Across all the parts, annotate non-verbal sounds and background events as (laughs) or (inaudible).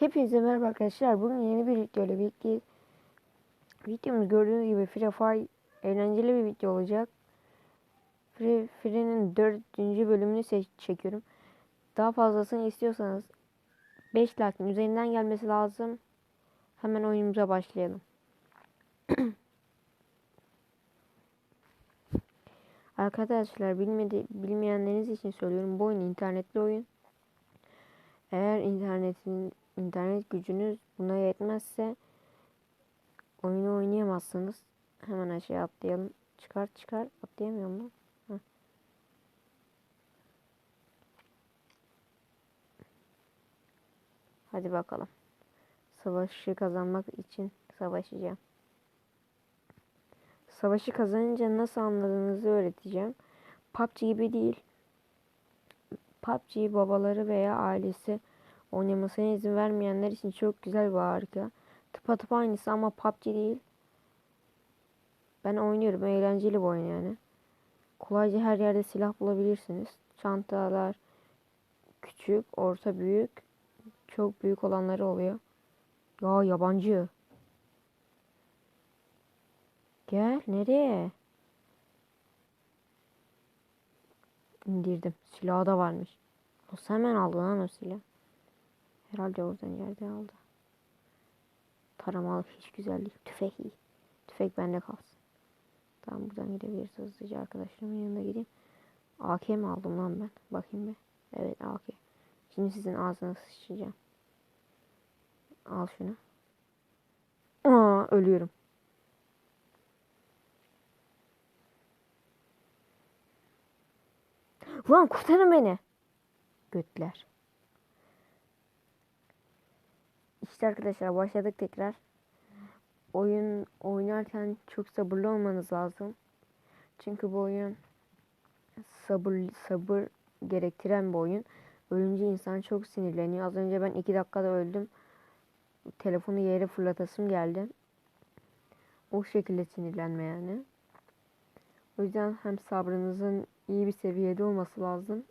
Hepinize merhaba arkadaşlar. Bugün yeni bir video ile birlikte videomuz gördüğünüz gibi Free Fire eğlenceli bir video olacak. Free Free'nin dördüncü bölümünü seç çekiyorum. Daha fazlasını istiyorsanız 5 like'ın üzerinden gelmesi lazım. Hemen oyunumuza başlayalım. (clears throat) Arkadaşlar bilmedi, bilmeyenleriniz için söylüyorum. Bu oyun internetli oyun. Eğer internetin internet gücünüz buna yetmezse oyunu oynayamazsınız. Hemen aşağı atlayalım. Çıkar çıkar. Atlayamıyorum lan. Heh. Hadi bakalım. Savaşı kazanmak için savaşacağım. Savaşı kazanınca nasıl anladığınızı öğreteceğim. PUBG gibi değil. PUBG babaları veya ailesi oynamasına izin vermeyenler için çok güzel bir harika. Tıpatıp aynısı ama PUBG değil. Ben oynuyorum. Eğlenceli bir oyun yani. Kolayca her yerde silah bulabilirsiniz. Çantalar küçük, orta büyük, çok büyük olanları oluyor. Ya yabancı. Gel nereye? İndirdim. Silahı da varmış. Nasıl hemen aldı lan o silah? Herhalde oradan yerde aldı. Taramalı hiç güzel değil. Tüfek iyi. Tüfek bende kalsın. Tamam buradan gidebiliriz hızlıca arkadaşlarımın yanına gideyim. AK mi aldım lan ben? Bakayım bir. Evet AK. Şimdi sizin ağzına sıçacağım. Al şunu. Aa ölüyorum. Ulan kurtarın beni. Götler. İşte arkadaşlar başladık tekrar. Oyun oynarken çok sabırlı olmanız lazım. Çünkü bu oyun sabır sabır gerektiren bir oyun. Ölünce insan çok sinirleniyor. Az önce ben iki dakikada öldüm. Telefonu yere fırlatasım geldi. O şekilde sinirlenme yani. O yüzden hem sabrınızın iyi bir seviyede olması lazım.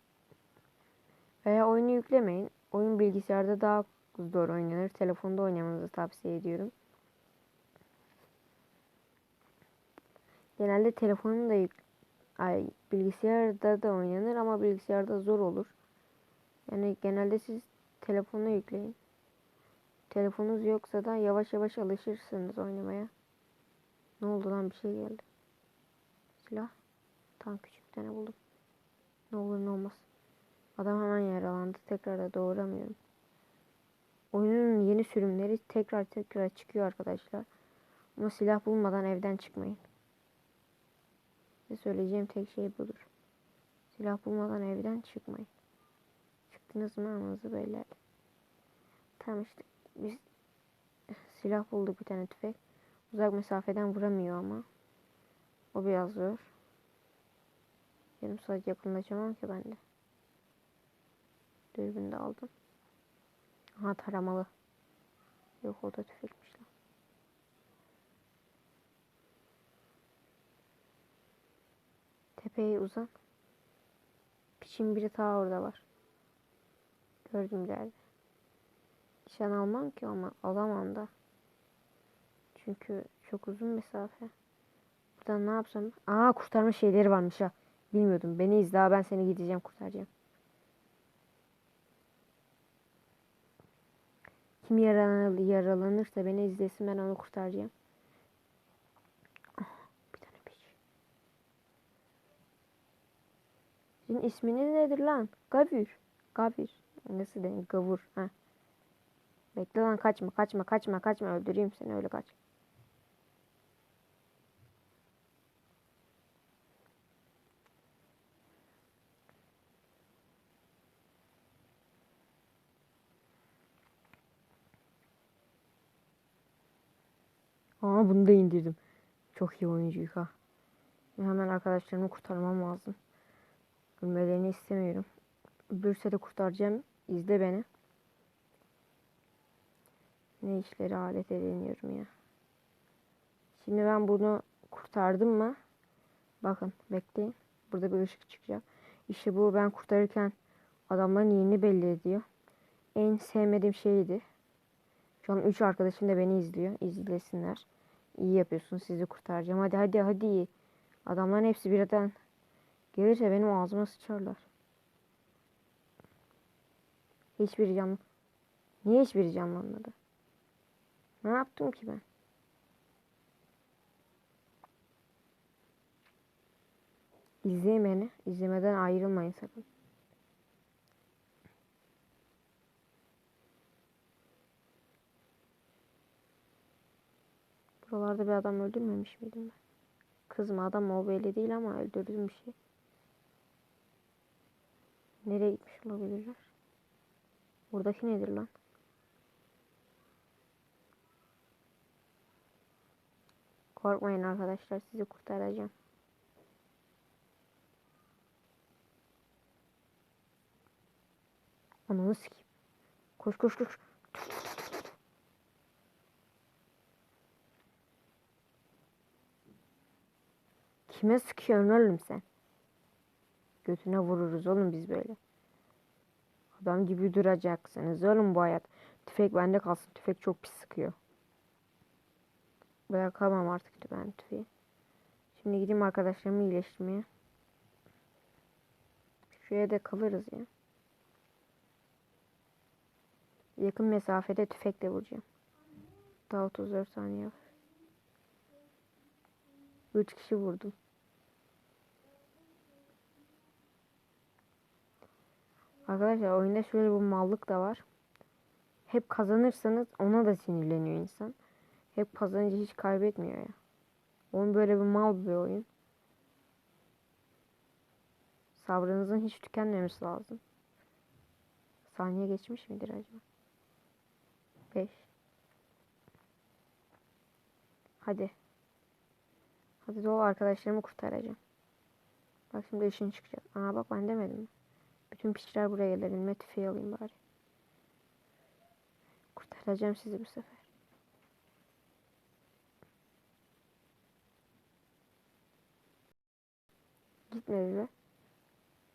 Veya oyunu yüklemeyin. Oyun bilgisayarda daha zor oynanır. Telefonda oynamanızı tavsiye ediyorum. Genelde telefonun da yük ay, bilgisayarda da oynanır ama bilgisayarda zor olur. Yani genelde siz telefona yükleyin. Telefonunuz yoksa da yavaş yavaş alışırsınız oynamaya. Ne oldu lan bir şey geldi. Silah. Tam küçük tane buldum. Ne olur ne olmaz. Adam hemen yaralandı. Tekrar da doğuramıyorum. Oyunun yeni sürümleri tekrar tekrar çıkıyor arkadaşlar. Ama silah bulmadan evden çıkmayın. Size söyleyeceğim tek şey budur. Silah bulmadan evden çıkmayın. Çıktınız mı anınızı belli Tamam işte biz (laughs) silah bulduk bir tane tüfek. Uzak mesafeden vuramıyor ama. O biraz zor. Yarım saat yakınlaşamam ki ben de. Dürbünü de aldım. Aha taramalı. Yok o da tüfekmiş lan. Tepeye uzan. Piçin biri ta orada var. Gördüm geldi. Nişan almam ki ama alamam da. Çünkü çok uzun mesafe. Buradan ne yapsam? Aa kurtarma şeyleri varmış ha. Bilmiyordum. Beni izle ben seni gideceğim kurtaracağım. Kim yaralanır, yaralanırsa beni izlesin ben onu kurtaracağım. Bir tane piç. Senin isminiz nedir lan? Gavür. Gavür. Nasıl denir? Gavur. Ha. Bekle lan kaçma kaçma kaçma kaçma öldüreyim seni öyle kaç. Aa bunu da indirdim. Çok iyi oyuncuyuk ha. Hemen arkadaşlarımı kurtarmam lazım. Ölmelerini istemiyorum. Ölürse de kurtaracağım. İzle beni. Ne işleri alet ediniyorum ya. Şimdi ben bunu kurtardım mı? Bakın bekleyin. Burada bir ışık çıkacak. İşte bu ben kurtarırken adamların yerini belli ediyor. En sevmediğim şeydi. Şu an 3 arkadaşım da beni izliyor. İzlesinler. İyi yapıyorsun. Sizi kurtaracağım. Hadi hadi hadi. Adamların hepsi birden gelirse benim ağzıma sıçarlar. Hiçbiri canlı. Niye hiçbiri canlanmadı? Ne yaptım ki ben? İzleyin beni. İzlemeden ayrılmayın sakın. Buralarda bir adam öldürmemiş miydim ben? Kız mı adam o belli değil ama öldürdüm bir şey. Nereye gitmiş olabilirler? Buradaki nedir lan? Korkmayın arkadaşlar sizi kurtaracağım. Ananı sikeyim. Koş koş koş. Kime sıkıyorsun oğlum sen? Götüne vururuz oğlum biz böyle. Adam gibi duracaksınız oğlum bu hayat. Tüfek bende kalsın. Tüfek çok pis sıkıyor. Bırakamam artık ben tüfeği. Şimdi gideyim arkadaşlarımı iyileştirmeye. Şuraya da kalırız ya. Yakın mesafede tüfekle vuracağım. Daha 34 saniye var. 3 kişi vurdum. Arkadaşlar oyunda şöyle bir mallık da var. Hep kazanırsanız ona da sinirleniyor insan. Hep kazanınca hiç kaybetmiyor ya. Oyun böyle bir mal bir oyun. Sabrınızın hiç tükenmemesi lazım. Saniye geçmiş midir acaba? 5 Hadi. Hadi dolu arkadaşlarımı kurtaracağım. Bak şimdi ışın çıkacak. Aa bak ben demedim mi? Bütün piçler buraya gelir. Elime tüfeği alayım bari. Kurtaracağım sizi bu sefer. Gitmedi be.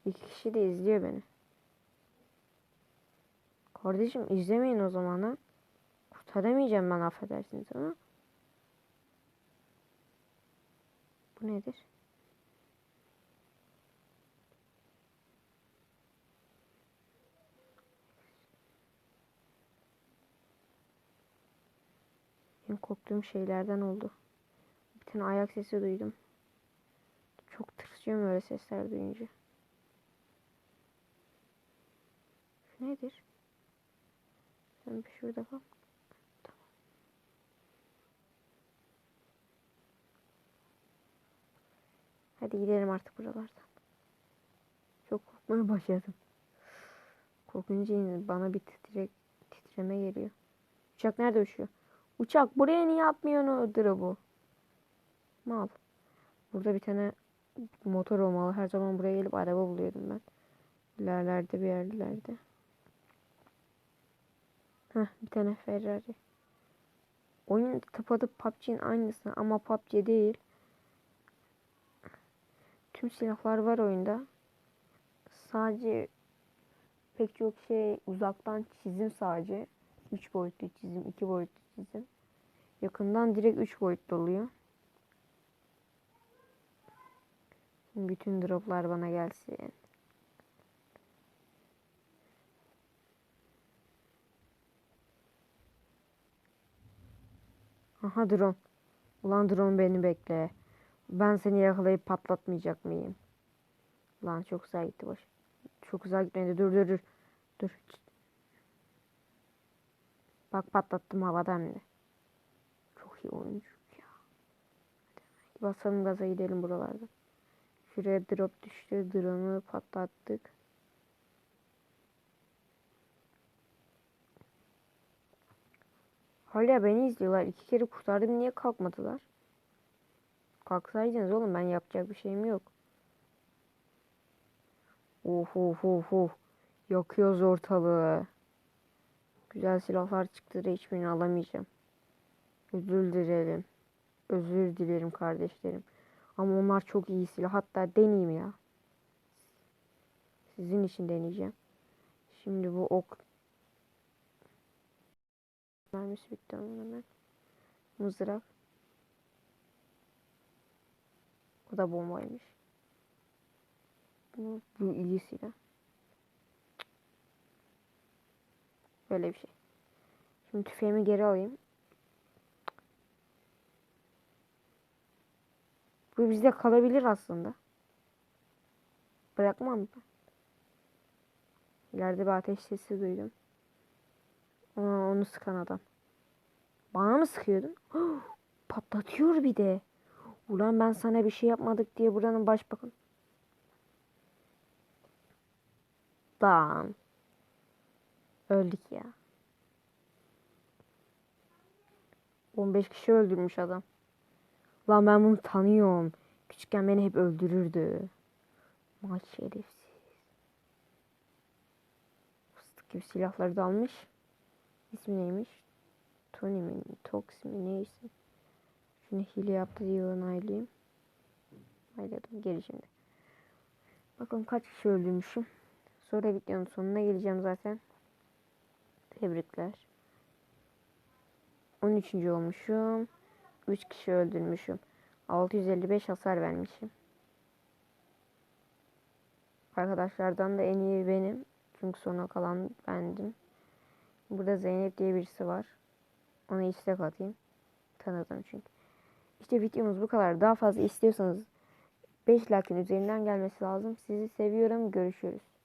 İki kişi de izliyor beni. Kardeşim izlemeyin o zaman ha. Kurtaramayacağım ben affedersiniz ama. Bu nedir? En korktuğum şeylerden oldu. Bir tane ayak sesi duydum. Çok tırsıyorum öyle sesler duyunca. Şu nedir? Sen bir şurada bak. Tamam. Hadi gidelim artık buralardan. Çok korkmaya (laughs) başladım. Korkunca bana bir titrek, titreme geliyor. Uçak nerede uçuyor? Uçak buraya niye atmıyordur bu? Mal. Burada bir tane motor olmalı. Her zaman buraya gelip araba buluyordum ben. İlerlerde bir yerlerde. Heh, bir tane Ferrari. Oyun tıpadı PUBG'nin aynısı ama PUBG değil. Tüm silahlar var oyunda. Sadece pek çok şey uzaktan çizim sadece. 3 boyutlu çizim, 2 boyutlu çizim. Yakından direkt 3 boyutlu oluyor. Bütün droplar bana gelsin. Aha drone. Ulan drone beni bekle. Ben seni yakalayıp patlatmayacak mıyım? Lan çok güzel gitti boş. Çok güzel gitmedi. Dur dur dur. Dur. Bak patlattım havadan da. Çok iyi oyuncu ya. Hadi basalım gaza gidelim buralardan. Şuraya drop düştü. Drone'u patlattık. Hala beni izliyorlar. İki kere kurtardım. Niye kalkmadılar? Kalksaydınız oğlum ben yapacak bir şeyim yok. Of of of of. Yakıyoruz ortalığı. Güzel silahlar çıktı da hiçbirini alamayacağım. Özür dilerim. Özür dilerim kardeşlerim. Ama onlar çok iyi silah. Hatta deneyeyim ya. Sizin için deneyeceğim. Şimdi bu ok mermisi bitti onun hemen. Mızrak. O da bombaymış. Bu, bu iyi silah. Böyle bir şey. Şimdi tüfeğimi geri alayım. Bu bizde kalabilir aslında. Bırakmam ben. İleride bir ateş sesi duydum. Aa, onu sıkan adam. Bana mı sıkıyordun? (gasps) Patlatıyor bir de. Ulan ben sana bir şey yapmadık diye buranın başbakan. Lan. Öldük ya. 15 kişi öldürmüş adam. Lan ben bunu tanıyorum. Küçükken beni hep öldürürdü. Maç şerefsiz. Fıstık gibi silahları da almış. İsmi neymiş? Tony mi? Tox mi? Neyse. Şunu hile yaptı diye onaylayayım. Onayladım. Geri şimdi. Bakalım kaç kişi öldürmüşüm. Sonra videonun sonuna geleceğim zaten. Tebrikler. 13. olmuşum. 3 kişi öldürmüşüm. 655 hasar vermişim. Arkadaşlardan da en iyi benim. Çünkü sona kalan bendim. Burada Zeynep diye birisi var. Ona istek atayım. Tanıdım çünkü. İşte videomuz bu kadar. Daha fazla istiyorsanız 5 like'ın üzerinden gelmesi lazım. Sizi seviyorum. Görüşürüz.